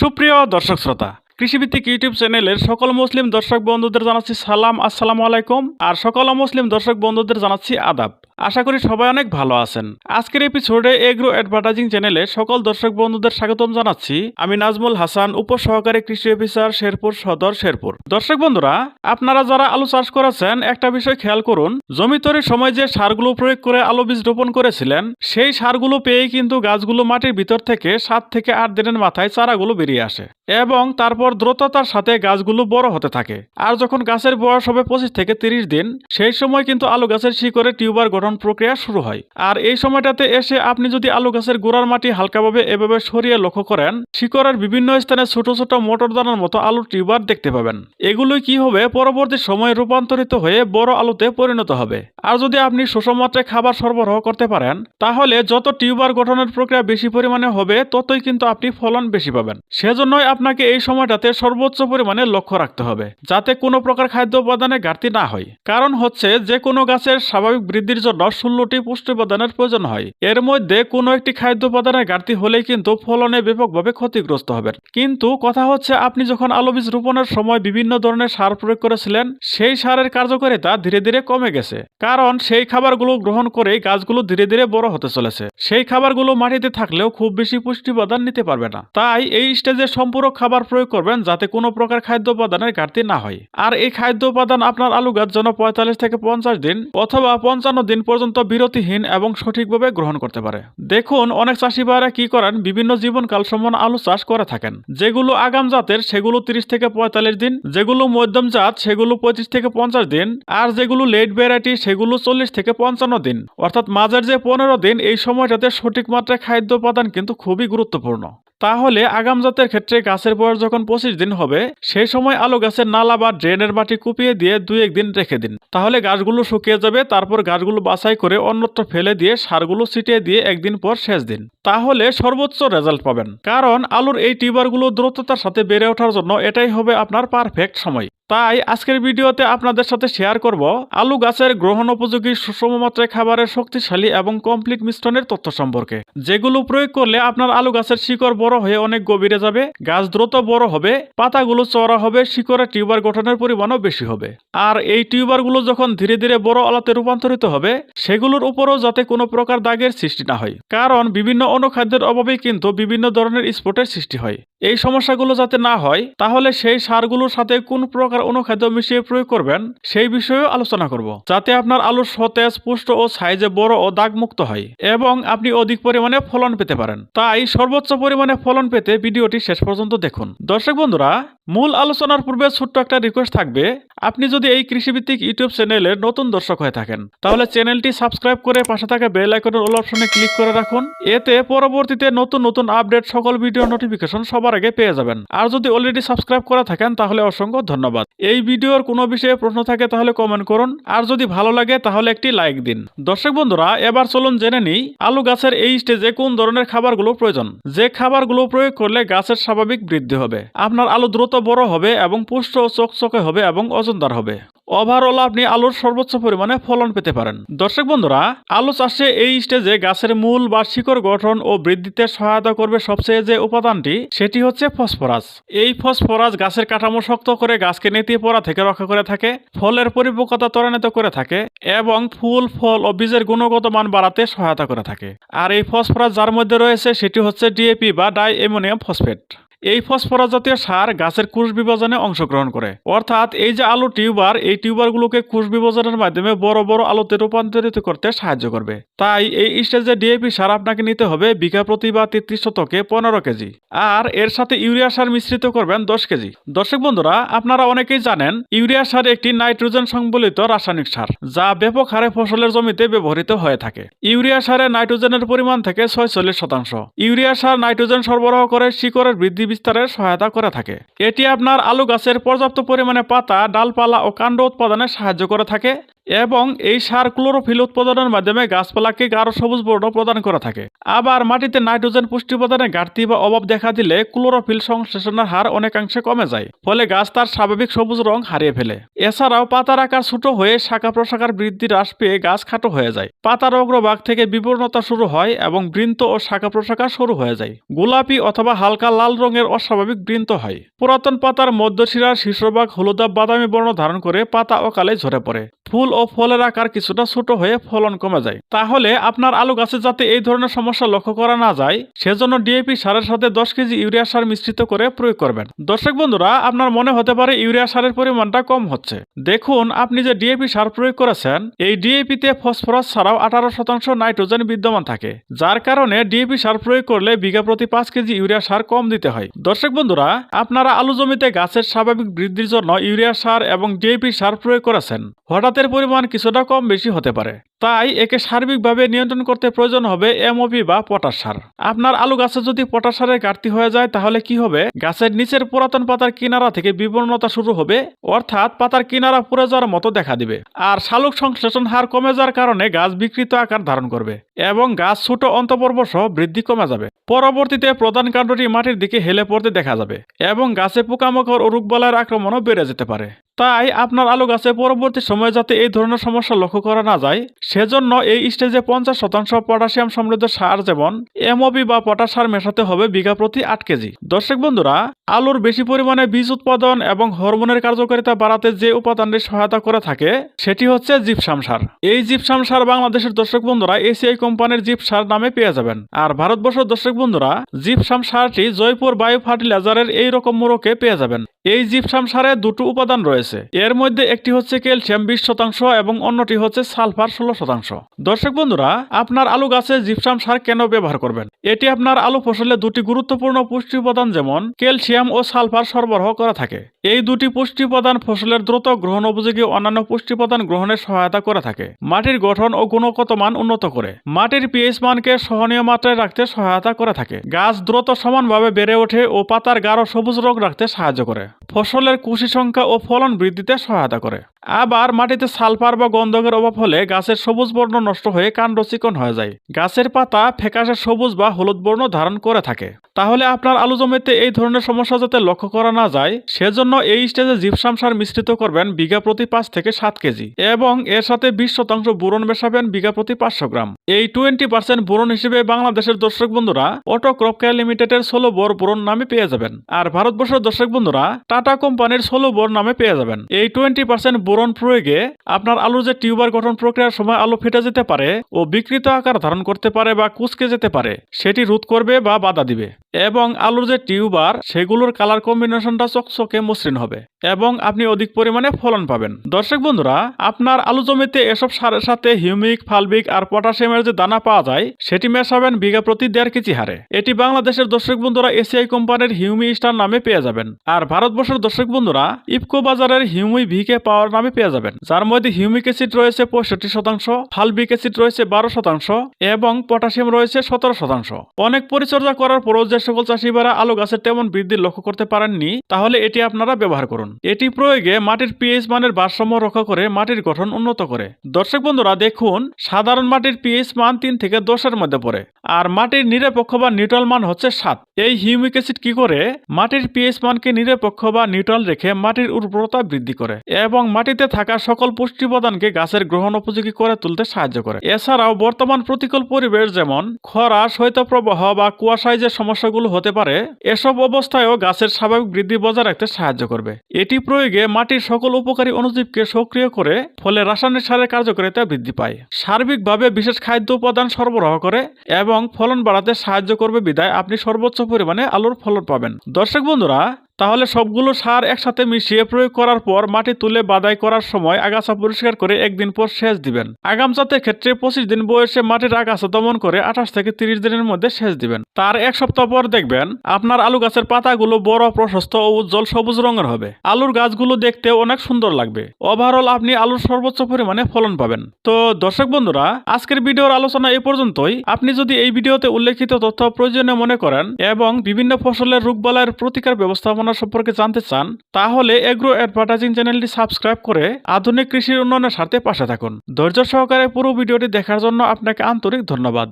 সুপ্রিয় দর্শক শ্রোতা, কৃষিভিত্তিক ইউটিউব চ্যানেলের সকল মুসলিম দর্শক বন্ধুদের জানাচ্ছি সালাম, আসসালামু আলাইকুম। আর সকল মুসলিম দর্শক বন্ধুদের জানাচ্ছি আদাব। আশা করি সবাই অনেক ভালো আছেন। আজকের এপিসোডে এগ্রো অ্যাডভার্টাইজিং চ্যানেলে সকল দর্শক বন্ধুদের স্বাগতম জানাচ্ছি। আমি নাজমুল হাসান, উপসহকারী কৃষি অফিসার শেরপুর সদর শেরপুর। দর্শক বন্ধুরা, আপনারা যারা আলু চাষ করেছেন, একটা বিষয় খেয়াল করুন। জমি তৈরির সময় যে সারগুলো প্রয়োগ করে আলু বীজ রোপণ করেছিলেন, সেই সারগুলো পেয়েই কিন্তু গাছগুলো মাটির ভিতর থেকে সাত থেকে আট দিনের মাথায় চারাগুলো বেরিয়ে আসে এবং তারপর দ্রুততার সাথে গাছগুলো বড় হতে থাকে। আর যখন গাছের বয়স হবে পঁচিশ থেকে তিরিশ দিন, সেই সময় কিন্তু আলু গাছের শিকড়ে টিউবার গঠন প্রক্রিয়া শুরু হয়। আর এই সময়টাতে এসে আপনি যদি আলু গাছের গোড়ার মাটি হালকাভাবে এভাবে সরিয়ে লক্ষ্য করেন, শিকড়ের বিভিন্ন স্থানে ছোট ছোট মোটর দানার মতো আলুর টিউবার দেখতে পাবেন। এগুলোই কি হবে? পরবর্তী সময়ে রূপান্তরিত হয়ে বড় আলুতে পরিণত হবে। আর যদি আপনি সুষম মাত্রায় খাবার সরবরাহ করতে পারেন, তাহলে যত টিউবার গঠনের প্রক্রিয়া বেশি পরিমাণে হবে, ততই কিন্তু আপনি ফলন বেশি পাবেন। সেজন্যই আপনাকে এই সময়টাতে সর্বোচ্চ পরিমাণে লক্ষ্য রাখতে হবে, যাতে কোনো প্রকার খাদ্য উপাদানে ঘাটতি না হয়। কারণ হচ্ছে যে কোনো গাছের স্বাভাবিক বৃদ্ধির জন্য ষোলোটি পুষ্টি উপাদানের প্রয়োজন হয়। এর মধ্যে কোনো একটি খাদ্য উপাদানের ঘাটতি হলেই কিন্তু ফলনে ব্যাপকভাবে ক্ষতিগ্রস্ত হবেন। কিন্তু কথা হচ্ছে, আপনি যখন আলু বীজ রোপণের সময় বিভিন্ন ধরনের সার প্রয়োগ করেছিলেন, সেই সারের কার্যকারিতা ধীরে ধীরে কমে গেছে। কারণ সেই খাবারগুলো গ্রহণ করেই গাছগুলো ধীরে ধীরে বড় হতে চলেছে। সেই খাবারগুলো মাটিতে থাকলেও খুব বেশি পুষ্টি উপাদান নিতে পারবে না। তাই এই স্টেজে সম্পূরক খাবার প্রয়োগ করবেন যাতে কোনো প্রকার খাদ্য উপাদানের ঘাটতি না হয়। আর এই খাদ্য উপাদান আপনার আলু গাছ যেন পঁয়তাল্লিশ থেকে পঞ্চাশ দিন অথবা পঞ্চান্ন দিন পর্যন্ত বিরতিহীন এবং সঠিকভাবে গ্রহণ করতে পারে। দেখুন, অনেক চাষি ভাইরা কি করেন? বিভিন্ন জীবনকাল সমান আলু চাষ করে থাকেন। যেগুলো আগাম জাতের, সেগুলো তিরিশ থেকে পঁয়তাল্লিশ দিন, যেগুলো মধ্যম জাত, সেগুলো পঁচিশ থেকে পঞ্চাশ দিন, আর যেগুলো লেট ভ্যারাইটি সেগুলো চল্লিশ থেকে পঞ্চান্ন দিন। অর্থাৎ মাঝের যে পনেরো দিন, এই সময়টাতে সঠিক মাত্রায় খাদ্য উপাদান কিন্তু খুবই গুরুত্বপূর্ণ। তাহলে আগাম জাতের ক্ষেত্রে গাছের বয়স যখন পঁচিশ দিন হবে, সেই সময় আলু গাছের নালা বা ড্রেনের মাটি কুপিয়ে দিয়ে দুই একদিন রেখে দিন। তাহলে গাছগুলো শুকিয়ে যাবে, তারপর গাছগুলো বাছাই করে অন্যত্র ফেলে দিয়ে সারগুলো ছিটিয়ে দিয়ে একদিন পর শেষ দিন। তাহলে সর্বোচ্চ রেজাল্ট পাবেন। কারণ আলুর এই টিউবারগুলো দ্রুততার সাথে বেড়ে ওঠার জন্য এটাই হবে আপনার পারফেক্ট সময়। তাই আজকের ভিডিওতে আপনাদের সাথে শেয়ার করব আলু গাছের গ্রহণ উপযোগী সুষম মাত্রায় খাবারের শক্তিশালী এবং কমপ্লিট মিশ্রণের তথ্য সম্পর্কে। যেগুলো প্রয়োগ করলে আপনার আলু গাছের শিকড় বড় হয়ে অনেক গভীরে যাবে, গাছ দ্রুত বড় হবে, পাতাগুলো চড়া হবে শিকড়ে টিউবার গঠনের পরিমাণও বেশি হবে। আর এই টিউবারগুলো যখন ধীরে ধীরে বড় আলাতে রূপান্তরিত হবে সেগুলোর উপরও যাতে কোনো প্রকার দাগের সৃষ্টি না হয়। কারণ বিভিন্ন অনুখাদ্যের অভাবে কিন্তু বিভিন্ন ধরনের স্পটের সৃষ্টি হয়। এই সমস্যাগুলো যাতে না হয়, তাহলে সেই সারগুলোর সাথে কোন প্রকার অনুখাদ্য মিশিয়ে প্রয়োগ করবেন, সেই বিষয়েও আলোচনা করব। যাতে আপনার আলুর সতেজ, পুষ্ট ও সাইজে বড় ও দাগমুক্ত হয় এবং আপনি অধিক পরিমাণে ফলন পেতে পারেন। তাই সর্বোচ্চ পরিমাণে ফলন পেতে ভিডিওটি শেষ পর্যন্ত দেখুন। দর্শক বন্ধুরা, মূল আলোচনার পূর্বে ছোট্ট একটা রিকোয়েস্ট থাকবে। আপনি যদি এই কৃষিভিত্তিক ইউটিউব চ্যানেলের নতুন দর্শক হয়ে থাকেন, তাহলে চ্যানেলটি সাবস্ক্রাইব করে পাশে থাকা বেল আইকনের অল অপশনে ক্লিক করে রাখুন। এতে পরবর্তীতে নতুন নতুন আপডেট সকল ভিডিও নোটিফিকেশন সবার আগে পেয়ে যাবেন। আর যদি অলরেডি সাবস্ক্রাইব করা থাকেন, তাহলে অসংখ্য ধন্যবাদ। এই ভিডিওর কোনো বিষয়ে প্রশ্ন থাকে, তাহলে কমেন্ট করুন। আর যদি ভালো লাগে, তাহলে একটি লাইক দিন। দর্শক বন্ধুরা, এবার চলুন জেনে নিই আলু গাছের এই স্টেজে কোন ধরনের খাবারগুলো প্রয়োজন। যে খাবারগুলো প্রয়োগ করলে গাছের স্বাভাবিক বৃদ্ধি হবে, আপনার আলু দ্রুত বড় হবে এবং পুষ্ট ও চকচকে হবে এবং ওজনদার হবে। ওভারঅল আপনি আলুর সর্বোচ্চ পরিমাণে ফলন পেতে পারেন। দর্শক বন্ধুরা, আলু চাষে এই স্টেজে গাছের মূল বা শিকড় গঠন ও বৃদ্ধিতে সহায়তা করবে সবচেয়ে যে উপাদানটি, সেটি হচ্ছে ফসফরাস। এই ফসফরাস গাছের কাঠামো শক্ত করে গাছকে নেতিয়ে পড়া থেকে রক্ষা করে থাকে, ফলের পরিপক্কতা ত্বরান্বিত করে থাকে এবং ফুল, ফল ও বীজের গুণগত মান বাড়াতে সহায়তা করে থাকে। আর এই ফসফরাস যার মধ্যে রয়েছে সেটি হচ্ছে ডিএপি বা ডাই অ্যামোনিয়াম ফসফেট। এই ফসফরাস জাতীয় সার গাছের কোষ বিভাজনে অংশগ্রহণ করে। অর্থাৎ এই যে আলু টিউবার, এই টিউবারগুলোকে কোষ বিভাজনের মাধ্যমে বড় বড় আলুতে রূপান্তরিত করতে সাহায্য করবে। তাই এই স্টেজে ডিএপি সার আপনাকে নিতে হবে বিঘা প্রতি বা তেত্রিশ শতকে পনেরো কেজি। আর এর সাথে ইউরিয়া সার মিশ্রিত করবেন দশ কেজি। দর্শক বন্ধুরা, আপনারা অনেকেই জানেন, ইউরিয়া সার একটি নাইট্রোজেন সংবলিত রাসায়নিক সার, যা ব্যাপক হারে ফসলের জমিতে ব্যবহৃত হয়ে থাকে। ইউরিয়া সারে নাইট্রোজেনের পরিমাণ থেকে ছয়চল্লিশ শতাংশ। ইউরিয়া সার নাইট্রোজেন সরবরাহ করে শিকড়ের বৃদ্ধি বিস্তারের সহায়তা করে থাকে। এটি আপনার আলু গাছের পর্যাপ্ত পরিমাণে পাতা, ডালপালা ও কাণ্ড উৎপাদনে সাহায্য করে থাকে। এবং এই সার ক্লোরোফিল উৎপাদনের মাধ্যমে গাছপালাকে গাঢ় সবুজ বর্ণ প্রদান করে থাকে। আবার মাটিতে নাইট্রোজেন পুষ্টি উপাদানের ঘাটতি বা অভাব দেখা দিলে ক্লোরোফিল সংশ্লেষণের হার অনেকাংশে কমে যায়, ফলে গাছ তার স্বাভাবিক সবুজ রং হারিয়ে ফেলে। এছাড়াও পাতার আকার ছোট হয়ে শাখা প্রশাখার বৃদ্ধি হ্রাস পেয়ে গাছ খাটো হয়ে যায়। পাতার অগ্রভাগ থেকে বিবর্ণতা শুরু হয় এবং বৃন্ত ও শাখা প্রশাখা শুরু হয়ে যায়। গোলাপি অথবা হালকা লাল রঙের অস্বাভাবিক বৃন্ত হয়। পুরাতন পাতার মধ্যশিরার শীর্ষভাগ হলুদাব বাদামি বর্ণ ধারণ করে পাতা অকালে ঝরে পড়ে। ফুল ফলের আকার কিছুটা ছোট হয়ে ফলন কমে যায়। তাহলে আপনার আলু গাছে যাতে এই ধরনের সমস্যা লক্ষ্য করা না যায়, সেজন্য ডিএপি সারের সাথে দশ কেজি ইউরিয়া সার মিশ্রিত করে প্রয়োগ করবেন। দর্শক বন্ধুরা, আপনার মনে হতে পারে ইউরিয়া সারের পরিমাণটা কম হচ্ছে। দেখুন, আপনি যে ডিএপি সার প্রয়োগ করেছেন, এই ডিএপি তে ফসফরাস ছাড়াও আঠারো শতাংশ নাইট্রোজেন বিদ্যমান থাকে, যার কারণে ডিএপি সার প্রয়োগ করলে বিঘা প্রতি পাঁচ কেজি ইউরিয়া সার কম দিতে হয়। দর্শক বন্ধুরা, আপনারা আলু জমিতে গাছের স্বাভাবিক বৃদ্ধির জন্য ইউরিয়া সার এবং ডিএপি সার প্রয়োগ করেছেন। হঠাৎের পরিমাণ কিছুটা কম বেশি হতে পারে। তাই একে সার্বিকভাবে নিয়ন্ত্রণ করতে প্রয়োজন হবে এমওপি বা পটাশ সার। আপনার আলু গাছে যদি পটাশ সারের ঘাটতি হয়ে যায়, তাহলে কি হবে? গাছের নিচের পুরাতন পাতার কিনারা থেকে বিবর্ণতা শুরু হবে, অর্থাৎ পাতার কিনারা পুড়ে যাওয়ার মতো দেখা দিবে। আর শালুক সংশ্লেষণ হার কমে যাওয়ার কারণে গাছ বিকৃত আকার ধারণ করবে এবং গাছ ছোট অন্তপর্ব সহ বৃদ্ধি কমে যাবে। পরবর্তীতে প্রধান কাণ্ডটি মাটির দিকে হেলে পড়তে দেখা যাবে এবং গাছে পোকামাকড় ও রোগবালাইয়ের আক্রমণও বেড়ে যেতে পারে। তাই আপনার আলু গাছে পরবর্তী সময়ে যাতে এই ধরনের সমস্যা লক্ষ্য করা না যায় সেজন্য এই স্টেজে পঞ্চাশ শতাংশ পটাশিয়াম সমৃদ্ধ সার যেমন এমওবি বা পটাশ সার মেশাতে হবে বিঘা প্রতি আট কেজি। দর্শক বন্ধুরা, আলুর বেশি পরিমাণে বীজ উৎপাদন এবং হরমোনের কার্যকারিতা বাড়াতে যে উপাদানটি সহায়তা করে থাকে, সেটি হচ্ছে জিপসাম সার। এই জিপসাম সার বাংলাদেশের দর্শক বন্ধুরা এসিআই কোম্পানির জিপ সার নামে পেয়ে যাবেন। আর ভারতবর্ষের দর্শক বন্ধুরা, জিপসাম সারটি জয়পুর বায়ু ফার্টিলাইজারের এই রকম মোড়কে পেয়ে যাবেন। এই জিপসাম সারে দুটো উপাদান রয়েছে। এর মধ্যে একটি হচ্ছে ক্যালসিয়াম বিশ শতাংশ এবং অন্যটি হচ্ছে সালফার ষোলো শতাংশ। দর্শক বন্ধুরা, আপনার আলু গাছে জিপসাম সার কেন ব্যবহার করবেন? এটি আপনার আলু ফসলে দুটি গুরুত্বপূর্ণ পুষ্টি উপাদান যেমন ক্যালসিয়াম ও সালফার সরবরাহ করা থাকে। এই দুটি পুষ্টি উপাদান ফসলের দ্রুত গ্রহণ উপযোগী অন্যান্য পুষ্টি উপাদান গ্রহণের সহায়তা করে থাকে। মাটির গঠন ও গুণগত মান উন্নত করে। মাটির পিএইচ মানকে সহনীয় মাত্রায় রাখতে সহায়তা করে থাকে। গাছ দ্রুত সমানভাবে বেড়ে ওঠে ও পাতার গাঢ় সবুজ রোগ রাখতে সাহায্য করে। ফসলের কুশি সংখ্যা ও ফলন বৃদ্ধিতে সহায়তা করে। আবার মাটিতে সালফার বা গন্ধকের অভাব হলে গাছের সবুজ বর্ণ নষ্ট হয়ে কাণ্ড চিকন হয়ে যায়। গাছের পাতা ফ্যাকাশে সবুজ বা হলুদ বর্ণ ধারণ করে থাকে। তাহলে আপনার আলু জমিতে এই ধরনের সমস্যা যাতে লক্ষ্য করা না যায়, সেজন্য এই স্টেজে জিপসাম সার মিশ্রিত করবেন বিঘা প্রতি পাঁচ থেকে সাত কেজি এবং এর সাথে বিশ শতাংশ বোরন মেশাবেন বিঘা প্রতি পাঁচশো গ্রাম। এই টোয়েন্টি পার্সেন্ট বোরন হিসেবে বাংলাদেশের দর্শক বন্ধুরা অটো ক্রপ কেয়ার লিমিটেডের ষোলো বর বোরন নামে পেয়ে যাবেন। আর ভারতবর্ষের দর্শক বন্ধুরা টাটা কোম্পানির ষোলো বোর নামে পেয়ে যাবেন। এই টোয়েন্টি পার্সেন্ট বোরন প্রয়োগে আপনার আলুর যে টিউবার গঠন প্রক্রিয়ার সময় আলু ফেটে যেতে পারে ও বিকৃত আকার ধারণ করতে পারে বা কুচকে যেতে পারে, সেটি রোধ করবে বা বাধা দিবে এবং আলুর যে টিউবার, সেগুলোর কালার কম্বিনেশনটা চকচকে মসৃণ হবে এবং আপনি অধিক পরিমাণে ফলন পাবেন। দর্শক বন্ধুরা, আপনার আলু জমিতে এসব সারের সাথে হিউমিক ফালবিক আর পটাশিয়ামের যে দানা পাওয়া যায়, সেটি মেশাবেন বিঘা প্রতি দেড় কেজি হারে। এটি বাংলাদেশের দর্শক বন্ধুরা এসিআই কোম্পানির হিউমি স্টার নামে পেয়ে যাবেন। আর ভারতবর্ষের দর্শক বন্ধুরা, ইফকো বাজারের হিউমি ভিকে পাওয়ার নামে পেয়ে যাবেন, যার মধ্যে হিউমিক অ্যাসিড রয়েছে পঁয়ষট্টি শতাংশ ফালবিক অ্যাসিড রয়েছে বারো শতাংশ এবং পটাশিয়াম রয়েছে সতেরো শতাংশ। অনেক পরিচর্যা করার পরও যে সকল চাষিবারা আলু গাছের তেমন বৃদ্ধি লক্ষ্য করতে পারেননি, তাহলে এটি আপনারা ব্যবহার করুন। এটি প্রয়োগে মাটির পিএইচ মানের ভারসাম্য রক্ষা করে মাটির গঠন উন্নত করে। দর্শক বন্ধুরা, দেখুন, সাধারণ মাটির পিএইচ মান তিন থেকে দশের মধ্যে পড়ে। আর মাটির নিরপেক্ষ বা নিউট্রাল মান হচ্ছে সাত। এই হিউমিক অ্যাসিড কি করে? মাটির পিএইচ মানকে নিরপেক্ষ বা নিউট্রাল রেখে মাটির উর্বরতা বৃদ্ধি করে এবং মাটিতে থাকা সকল পুষ্টি উপাদানকে গাছের গ্রহণ উপযোগী করে তুলতে সাহায্য করে। এছাড়াও বর্তমান প্রতিকূল পরিবেশ যেমন খরা, শৈত্যপ্রবাহ বা কুয়াশায় যে সমস্যাগুলো হতে পারে, এসব অবস্থায়ও গাছের স্বাভাবিক বৃদ্ধি বজায় রাখতে সাহায্য করবে। এটি প্রয়োগে মাটির সকল উপকারী অণুজীবকে সক্রিয় করে ফলে রাসায়নিক সারের কার্যকারিতা বৃদ্ধি পায়। সার্বিকভাবে বিশেষ খাদ্য উপাদান সরবরাহ করে এবং ফলন বাড়াতে সাহায্য করবে বিদায়। আপনি সর্বোচ্চ পরিমাণে আলুর ফলন পাবেন। দর্শক বন্ধুরা তাহলে সবগুলো সার একসাথে মিশিয়ে প্রয়োগ করার পর মাটি তুলে বাদাই করার সময় আগাছা পরিষ্কার করে একদিন পর সেচ দিবেন। আগাম জাতের ক্ষেত্রে পঁচিশ দিন বয়সে মাটির আগাছা দমন করে আঠাশ থেকে তিরিশ দিনের মধ্যে সেচ দিবেন। তার এক সপ্তাহ পর দেখবেন আপনার আলু গাছের পাতাগুলো বড়, প্রশস্ত ও উজ্জ্বল সবুজ রঙের হবে। আলুর গাছগুলো দেখতে অনেক সুন্দর লাগবে। ওভারঅল আপনি আলুর সর্বোচ্চ পরিমাণে ফলন পাবেন। তো দর্শক বন্ধুরা, আজকের ভিডিওর আলোচনা এই পর্যন্তই। আপনি যদি এই ভিডিওতে উল্লেখিত তথ্য প্রয়োজনীয় মনে করেন এবং বিভিন্ন ফসলের রোগবালাইয়ের প্রতিকার ব্যবস্থাপনা উন্নয়ন সম্পর্কে জানতে চান, তাহলে এগ্রো অ্যাডভার্টাইজিং চ্যানেলটি সাবস্ক্রাইব করে আধুনিক কৃষির উন্নয়নের স্বার্থে পাশে থাকুন। ধৈর্য সহকারে পুরো ভিডিওটি দেখার জন্য আপনাকে আন্তরিক ধন্যবাদ।